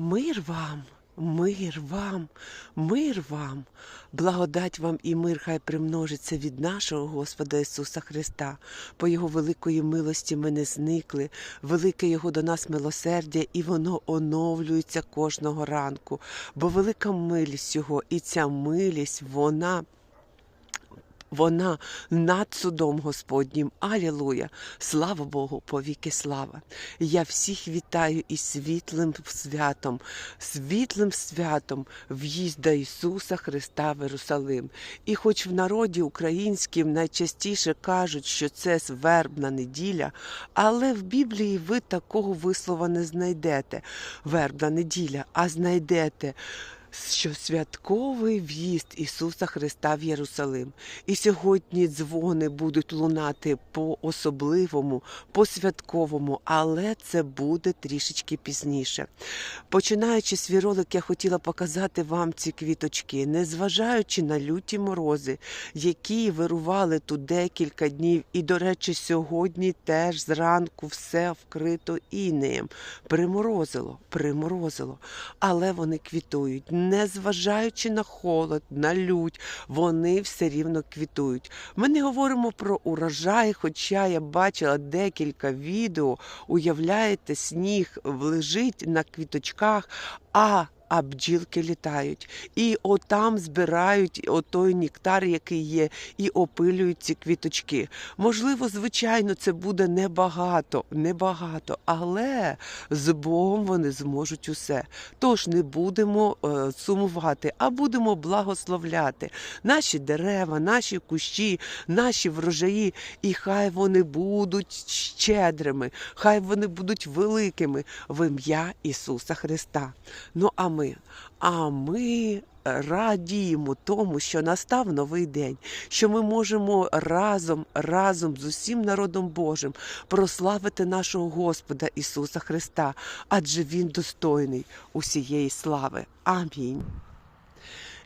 Мир вам, мир вам, мир вам, благодать вам і мир хай примножиться від нашого Господа Ісуса Христа. По Його великої милості ми не зникли, велике Його до нас милосердя, і воно оновлюється кожного ранку. Бо велика милість Його, і ця милість, вона. Вона над судом Господнім. Алілуя! Слава Богу, повіки слава! Я всіх вітаю із світлим святом, світлим святом в'їзда Ісуса Христа в Єрусалим. І хоч в народі українським найчастіше кажуть, що це вербна неділя, але в Біблії ви такого вислова не знайдете. Вербна неділя, а знайдете що святковий в'їзд Ісуса Христа в Єрусалим. І сьогодні дзвони будуть лунати по особливому, по святковому, але це буде трішечки пізніше. Починаючи свій ролик, я хотіла показати вам ці квіточки, незважаючи на люті морози, які вирували тут декілька днів. І, до речі, сьогодні теж зранку все вкрито інеєм. Приморозило, приморозило, але вони квітують незважаючи на холод, на лють, вони все рівно квітують. Ми не говоримо про урожай, хоча я бачила декілька відео. Уявляєте, сніг лежить на квіточках, а а бджілки літають. І отам збирають отой нектар, який є, і опилюють ці квіточки. Можливо, звичайно, це буде небагато, небагато, але з Богом вони зможуть усе. Тож не будемо е, сумувати, а будемо благословляти наші дерева, наші кущі, наші врожаї, і хай вони будуть щедрими, хай вони будуть великими в ім'я Ісуса Христа. Ну а ми, а ми радіємо тому, що настав новий день, що ми можемо разом, разом з усім народом Божим прославити нашого Господа Ісуса Христа, адже Він достойний усієї слави. Амінь.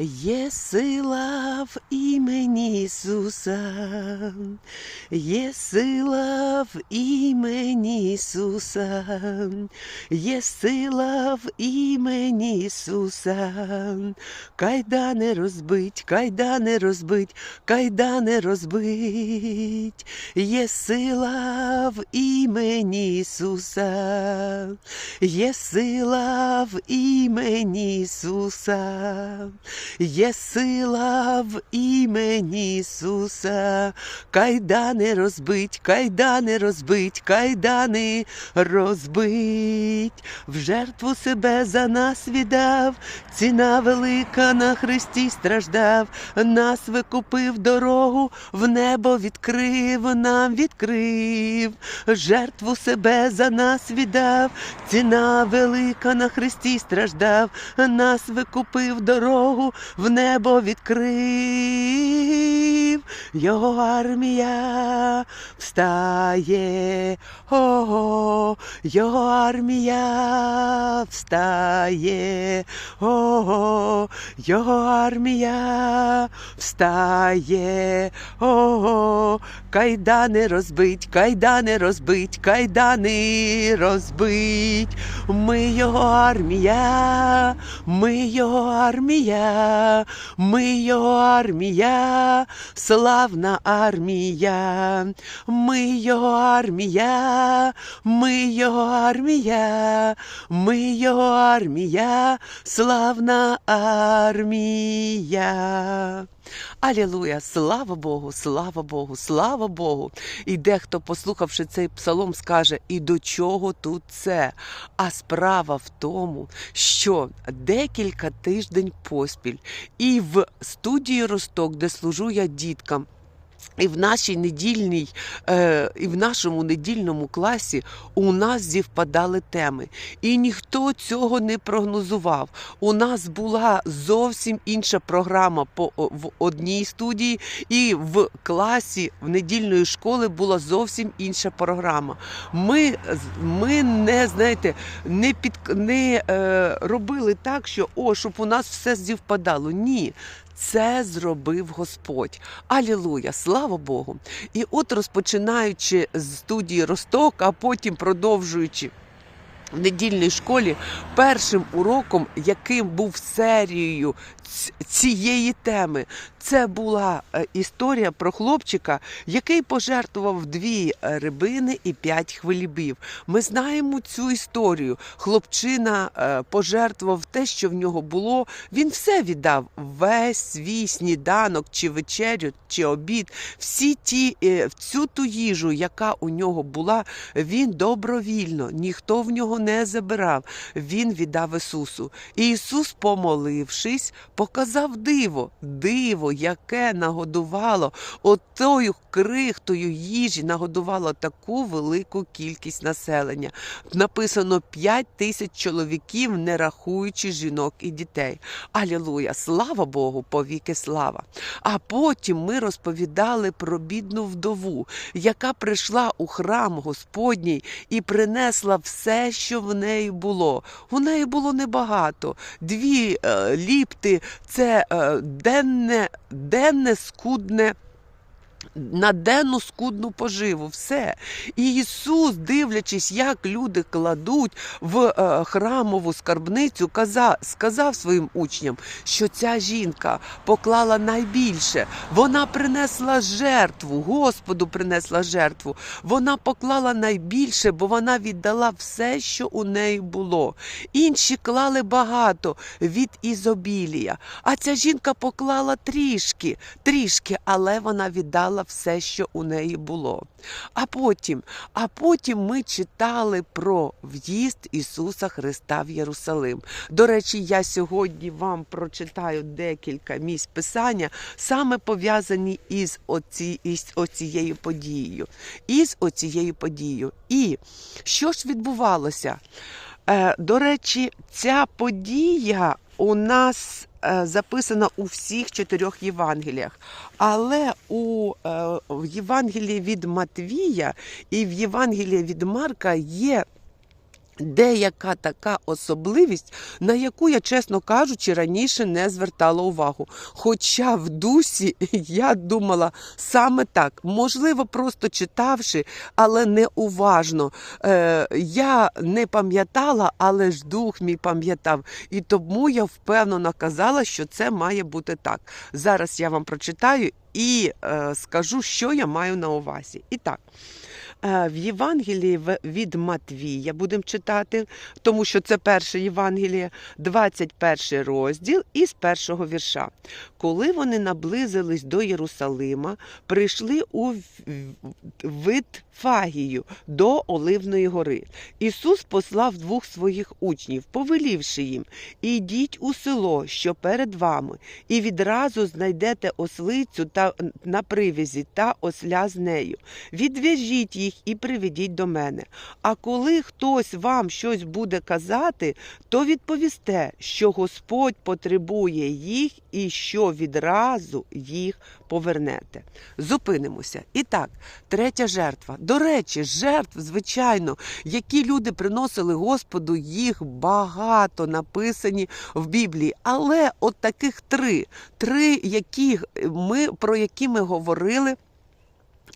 Є сила в імені Ісуса, є сила в імені Ісуса, є сила в імені Ісуса, кайдани розбить, кайдани розбить, кайдани розбить, є сила в імені Ісуса, є сила в імені Ісуса. Є сила в імені Ісуса, кайдани розбить, кайдани розбить, кайдани розбить, в жертву себе за нас віддав, ціна велика на Христі страждав, нас викупив дорогу, в небо відкрив, нам відкрив, жертву себе за нас віддав, ціна велика на Христі страждав, нас викупив дорогу в небо відкрив, його армія встає, ого, його армія встає, ого, його армія встає, ого, кайдани розбить, кайдани розбить, кайдани розбить, ми його армія, ми його армія, ми його армія, славна армія, ми його армія, ми його армія, ми його армія, славна армія. Алілуя! Слава Богу, слава Богу, слава Богу. І дехто, послухавши цей псалом, скаже: і до чого тут це? А справа в тому, що декілька тиждень поспіль і в студії Росток, де служу я діткам. І в нашій недільній, е, і в нашому недільному класі у нас зівпадали теми. І ніхто цього не прогнозував. У нас була зовсім інша програма по в одній студії, і в класі в недільної школи була зовсім інша програма. Ми, ми не знаєте, не під не е, робили так, що о, щоб у нас все зівпадало. Ні. Це зробив Господь. Алілуя, слава Богу. І от розпочинаючи з студії Росток, а потім продовжуючи в недільній школі першим уроком, яким був серією цієї теми, це була е, історія про хлопчика, який пожертвував дві е, рибини і п'ять хвилібів. Ми знаємо цю історію. Хлопчина е, пожертвував те, що в нього було. Він все віддав: весь свій сніданок, чи вечерю, чи обід, всі ті всю ту їжу, яка у нього була, він добровільно, ніхто в нього не забирав. Він віддав Ісусу. І Ісус, помолившись, показав диво, диво, яке нагодувало отою крихтою їжі, нагодувало таку велику кількість населення. Написано 5 тисяч чоловіків, не рахуючи жінок і дітей. Алілуя! Слава Богу, повіки слава! А потім ми розповідали про бідну вдову, яка прийшла у храм Господній і принесла все, що в неї було. У неї було небагато. Дві е, ліпти це е, денне, денне скудне. На денну скудну поживу, все. І Ісус, дивлячись, як люди кладуть в е, храмову скарбницю, каза, сказав своїм учням, що ця жінка поклала найбільше. Вона принесла жертву, Господу принесла жертву. Вона поклала найбільше, бо вона віддала все, що у неї було. Інші клали багато від ізобілія. А ця жінка поклала трішки, трішки, але вона віддала все, що у неї було. А потім, а потім ми читали про в'їзд Ісуса Христа в Єрусалим. До речі, я сьогодні вам прочитаю декілька місць писання, саме пов'язані із, оці, із оцією подією. Із оцією подією. І що ж відбувалося? Е, До речі, ця подія у нас е, записана у всіх чотирьох Євангеліях. Але у е, Євангелії від Матвія і в Євангелії від Марка є деяка така особливість, на яку я, чесно кажучи, раніше не звертала увагу. Хоча в дусі я думала саме так, можливо, просто читавши, але не уважно. Е, я не пам'ятала, але ж дух мій пам'ятав. І тому я впевнено казала, що це має бути так. Зараз я вам прочитаю і е, скажу, що я маю на увазі. І так. Е, В Євангелії від Матвія будемо читати, тому що це перше Євангеліє, 21 розділ із першого вірша. Коли вони наблизились до Єрусалима, прийшли у Витфагію до Оливної гори. Ісус послав двох своїх учнів, повелівши їм: Ідіть у село, що перед вами, і відразу знайдете ослицю та на привязі та осля з нею. Відв'яжіть їх і приведіть до мене. А коли хтось вам щось буде казати, то відповісте, що Господь потребує їх і що відразу їх повернете. Зупинимося. І так, третя жертва. До речі, жертв, звичайно, які люди приносили Господу, їх багато написані в Біблії. Але от таких три, три, які ми, про які ми говорили.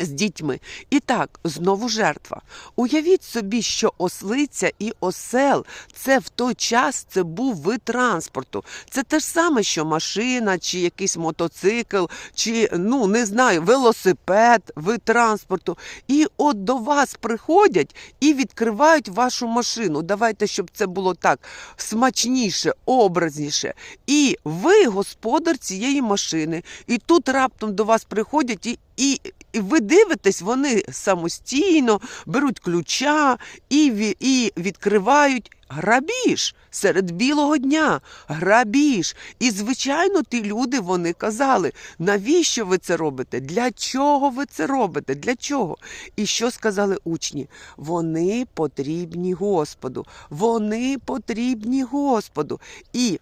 З дітьми. І так, знову жертва. Уявіть собі, що ослиця і осел це в той час це був вид транспорту. Це те ж саме, що машина, чи якийсь мотоцикл, чи ну не знаю, велосипед, вид транспорту. І от до вас приходять і відкривають вашу машину. Давайте, щоб це було так смачніше, образніше. І ви господар цієї машини. І тут раптом до вас приходять і. І, ви дивитесь, вони самостійно беруть ключа і, і відкривають грабіж серед білого дня. Грабіж. І, звичайно, ті люди вони казали, навіщо ви це робите? Для чого ви це робите? Для чого? І що сказали учні? Вони потрібні Господу. Вони потрібні Господу. І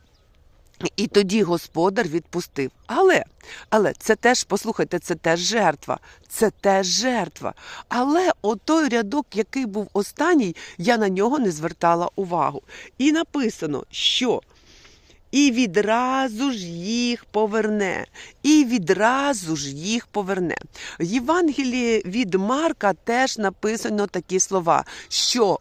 і тоді господар відпустив. Але, але це теж, послухайте, це теж жертва. Це теж жертва. Але отой рядок, який був останній, я на нього не звертала увагу. І написано, що. І відразу ж їх поверне, і відразу ж їх поверне. В Євангелії від Марка теж написано такі слова, що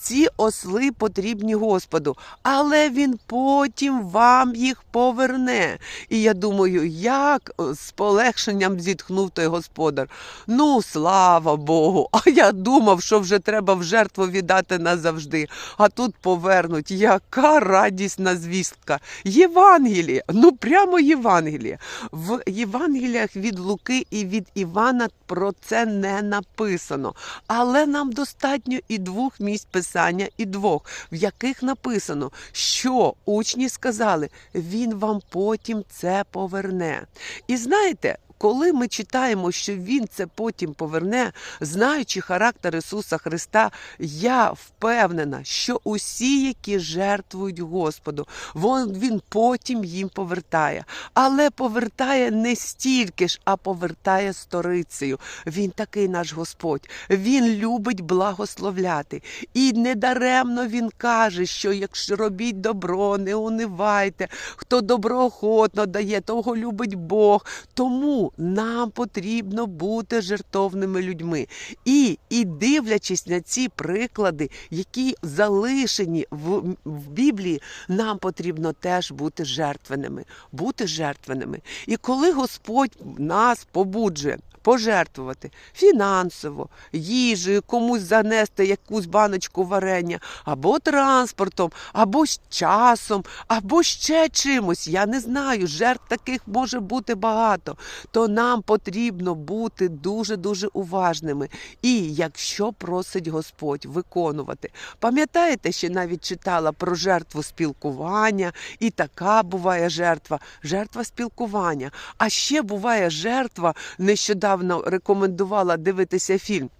ці осли потрібні Господу, але він потім вам їх поверне. І я думаю, як з полегшенням зітхнув той господар. Ну, слава Богу! А я думав, що вже треба в жертву віддати назавжди. А тут повернуть. Яка радісна звістка! Євангеліє! Ну прямо Євангеліє. В Євангеліях від Луки і від Івана про це не написано. Але нам достатньо і двох місць писання, і двох, в яких написано, що учні сказали, він вам потім це поверне. І знаєте. Коли ми читаємо, що Він це потім поверне, знаючи характер Ісуса Христа, я впевнена, що усі, які жертвують Господу, Він потім їм повертає. Але повертає не стільки ж, а повертає сторицею. Він такий наш Господь. Він любить благословляти. І недаремно Він каже, що якщо робіть добро, не унивайте, хто доброохотно дає, того любить Бог. Тому нам потрібно бути жертовними людьми. І, і дивлячись на ці приклади, які залишені в, в Біблії, нам потрібно теж бути жертвеними. Бути жертвеними. І коли Господь нас побуджує. Пожертвувати фінансово, їжею, комусь занести якусь баночку варення, або транспортом, або часом, або ще чимось. Я не знаю. Жертв таких може бути багато. То нам потрібно бути дуже дуже уважними. І якщо просить Господь виконувати. Пам'ятаєте, що навіть читала про жертву спілкування, і така буває жертва, жертва спілкування. А ще буває жертва, нещодавно рекомендувала дивитися фільм.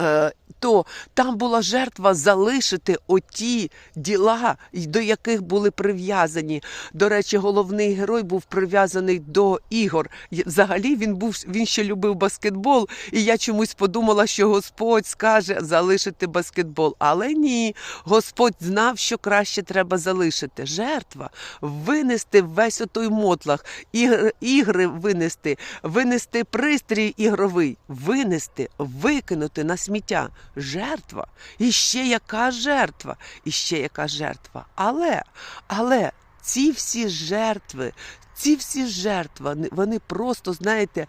Е, то там була жертва залишити оті діла, до яких були прив'язані. До речі, головний герой був прив'язаний до ігор. Взагалі він був він ще любив баскетбол, і я чомусь подумала, що Господь скаже залишити баскетбол. Але ні, Господь знав, що краще треба залишити. Жертва винести весь отой мотлах, ігри, ігри винести, винести пристрій ігровий, винести, викинути на сміття. Жертва. І ще яка жертва, і ще яка жертва. Але, але ці всі жертви, ці всі жертви, вони- просто, знаєте,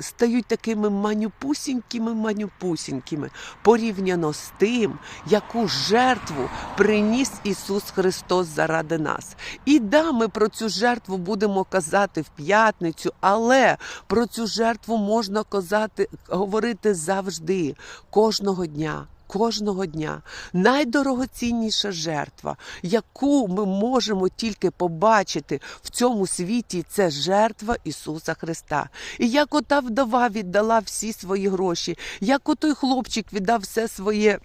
стають такими манюпусінькими, манюпусінькими порівняно з тим, яку жертву приніс Ісус Христос заради нас. І да, ми про цю жертву будемо казати в п'ятницю, але про цю жертву можна казати, говорити завжди, кожного дня. Кожного дня найдорогоцінніша жертва, яку ми можемо тільки побачити в цьому світі, це жертва Ісуса Христа. І як ота вдова віддала всі свої гроші, як отой хлопчик віддав все своє.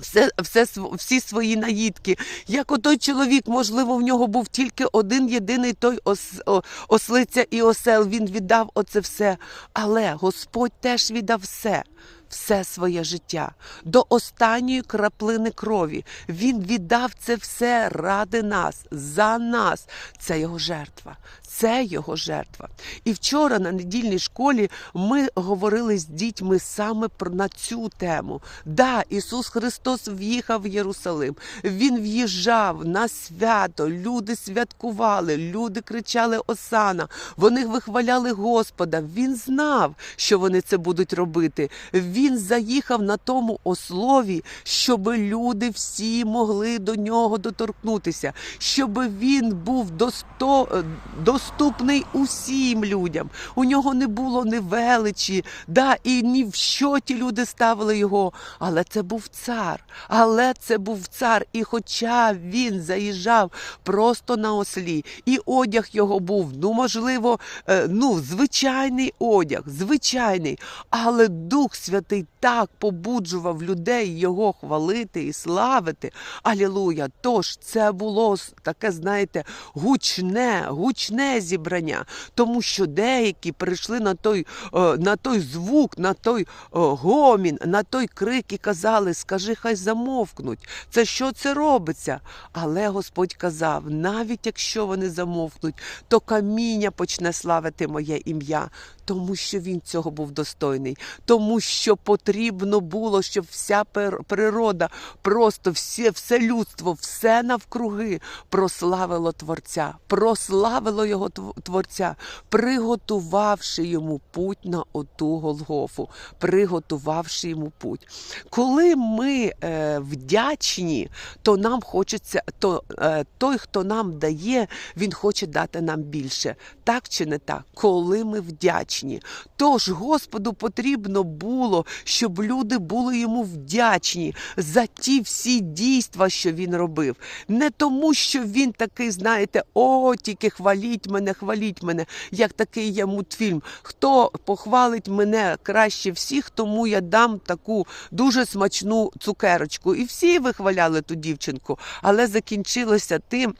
Все, все, всі свої наїдки. Як отой чоловік, можливо, в нього був тільки один єдиний той ос, о, ослиця і осел. Він віддав оце все. Але Господь теж віддав все. Все своє життя до останньої краплини крові. Він віддав це все ради нас, за нас. Це його жертва. Це його жертва. І вчора на недільній школі ми говорили з дітьми саме на цю тему. Да, Ісус Христос в'їхав в Єрусалим. Він в'їжджав на свято. Люди святкували, люди кричали Осана. Вони вихваляли Господа. Він знав, що вони це будуть робити. Він заїхав на тому ослові, щоб люди всі могли до нього доторкнутися, щоб він був досто... доступний усім людям. У нього не було ні величі, да, і ні в що ті люди ставили його. Але це був цар. Але це був цар. І хоча він заїжджав просто на ослі, і одяг його був, ну можливо, е, ну, звичайний одяг, звичайний. Але Дух Святий так побуджував людей його хвалити і славити. Алілуя! Тож це було таке, знаєте, гучне, гучне зібрання, тому що деякі прийшли на той, е, на той звук, на той е, гомін, на той крик і казали: Скажи, хай замовкнуть. Це що це робиться? Але Господь казав: навіть якщо вони замовкнуть, то каміння почне славити моє ім'я. Тому що він цього був достойний, тому що потрібно було, щоб вся природа, просто все, все людство, все навкруги прославило Творця, прославило його Творця, приготувавши йому путь на оту Голгофу, приготувавши йому путь. Коли ми е, вдячні, то нам хочеться, то е, той, хто нам дає, він хоче дати нам більше. Так чи не так? Коли ми вдячні. Тож Господу потрібно було, щоб люди були йому вдячні за ті всі дійства, що він робив. Не тому, що він такий, знаєте, о, тільки хваліть мене, хваліть мене, як такий є мультфільм. Хто похвалить мене краще всіх, тому я дам таку дуже смачну цукерочку. І всі вихваляли ту дівчинку, але закінчилося тим.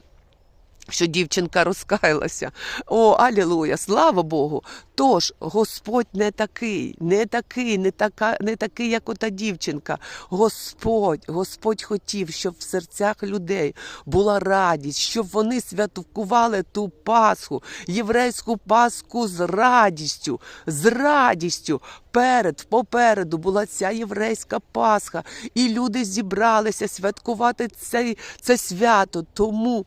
Що дівчинка розкаялася. О, алілуя, слава Богу. Тож Господь не такий, не такий, не така, не такий, як ота дівчинка. Господь, Господь хотів, щоб в серцях людей була радість, щоб вони святкували ту Пасху, єврейську Пасху з радістю, з радістю. Перед, попереду була ця єврейська Пасха, і люди зібралися святкувати цей, це свято. Тому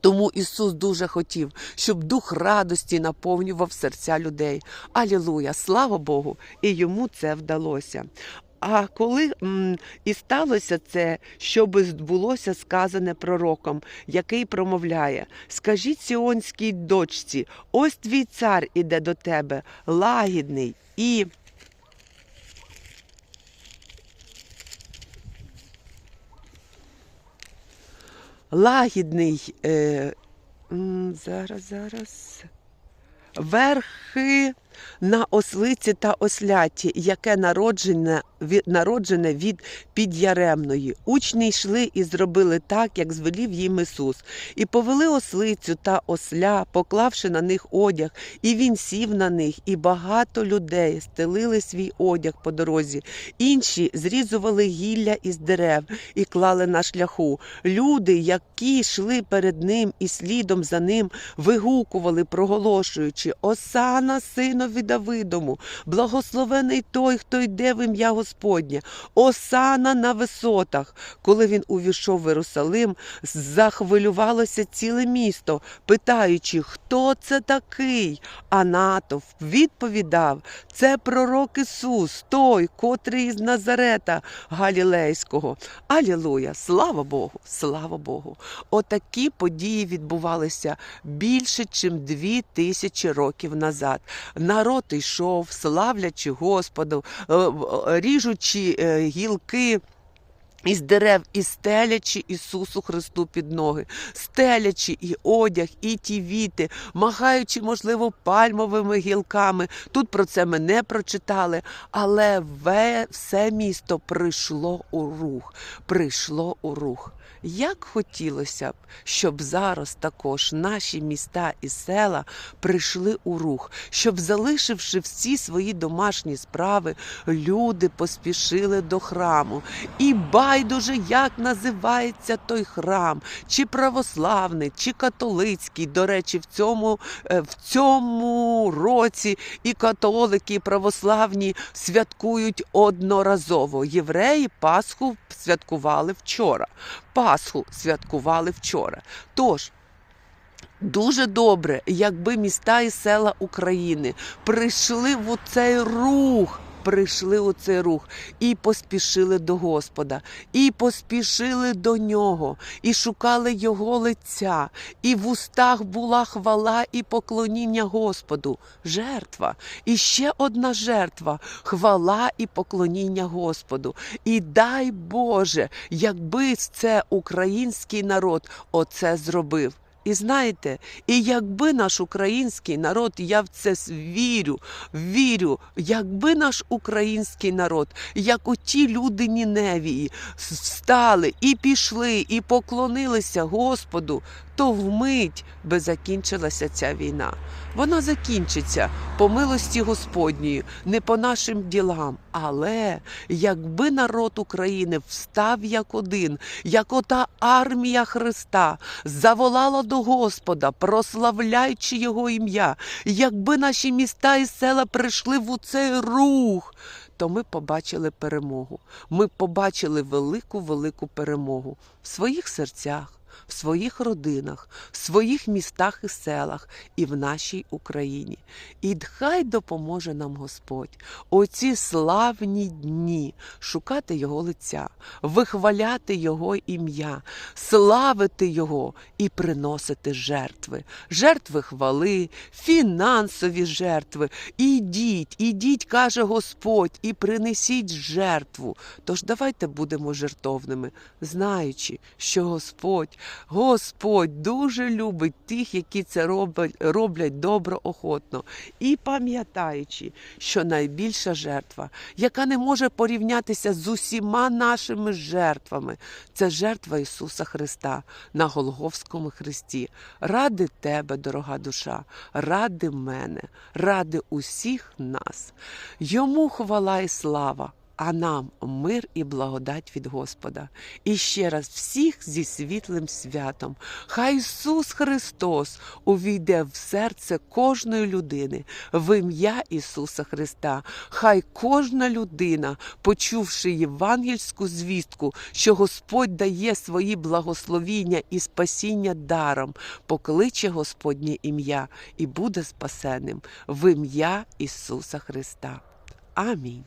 тому Ісус дуже хотів, щоб дух радості наповнював серця людей. Алілуя! Слава Богу! І йому це вдалося. А коли м, і сталося це, щоби збулося сказане пророком, який промовляє: Скажіть сіонській дочці, ось твій цар іде до тебе, лагідний і. Лагідний. Е, зараз, зараз. Верхи на ослиці та осляті, яке народжене народжене від підяремної. Учні йшли і зробили так, як звелів їм Ісус, і повели ослицю та осля, поклавши на них одяг, і він сів на них, і багато людей стелили свій одяг по дорозі. Інші зрізували гілля із дерев і клали на шляху. Люди, які йшли перед ним і слідом за ним, вигукували, проголошуючи: Осана, синові Давидому, благословений той, хто йде в ім'я Господнє, Осана на висотах. Коли він увійшов в Єрусалим, захвилювалося ціле місто, питаючи, хто це такий. А натовп відповідав: це пророк Ісус, той, котрий із Назарета Галілейського. Алілуя! Слава Богу! Слава Богу! Отакі події відбувалися більше, ніж дві тисячі років назад. Народ йшов, славлячи Господу, е, е, ріжучи е, гілки. Із дерев, і стелячи Ісусу Христу під ноги, стелячи і одяг, і ті віти, махаючи, можливо, пальмовими гілками. Тут про це ми не прочитали, але все місто прийшло у рух, прийшло у рух. Як хотілося б, щоб зараз також наші міста і села прийшли у рух, щоб, залишивши всі свої домашні справи, люди поспішили до храму. І байдуже, як називається той храм, чи православний, чи католицький. До речі, в цьому, е, в цьому році і католики, і православні святкують одноразово. Євреї Пасху святкували вчора. Пасху святкували вчора. Тож. Дуже добре, якби міста і села України прийшли в цей рух, прийшли у цей рух і поспішили до Господа, і поспішили до нього, і шукали Його лиця, і в устах була хвала і поклоніння Господу. Жертва. І ще одна жертва хвала і поклоніння Господу. І дай Боже, якби це український народ оце зробив. І знаєте, і якби наш український народ, я в це вірю, вірю, якби наш український народ, як оті люди Ніневії, встали і пішли, і поклонилися Господу, то вмить би закінчилася ця війна. Вона закінчиться по милості Господньої, не по нашим ділам. Але якби народ України встав як один, як ота армія Христа, заволала до Господа, прославляючи Його ім'я, якби наші міста і села прийшли в цей рух, то ми побачили перемогу. Ми побачили велику, велику перемогу в своїх серцях, в своїх родинах, в своїх містах і селах і в нашій Україні. І хай допоможе нам Господь оці славні дні шукати Його лиця, вихваляти Його ім'я, славити Його і приносити жертви, жертви хвали, фінансові жертви. Ідіть, ідіть, каже Господь, і принесіть жертву. Тож давайте будемо жертовними, знаючи, що Господь, Господь дуже любить тих, які це роблять, роблять добро охотно, і пам'ятаючи, що найбільша жертва, яка не може порівнятися з усіма нашими жертвами, це жертва Ісуса Христа на Голговському хресті. Ради тебе, дорога душа, ради мене, ради усіх нас. Йому хвала і слава. А нам мир і благодать від Господа. І ще раз всіх зі світлим святом. Хай Ісус Христос увійде в серце кожної людини в ім'я Ісуса Христа. Хай кожна людина, почувши євангельську звістку, що Господь дає свої благословіння і спасіння даром, покличе Господнє ім'я і буде спасеним в ім'я Ісуса Христа. Амінь.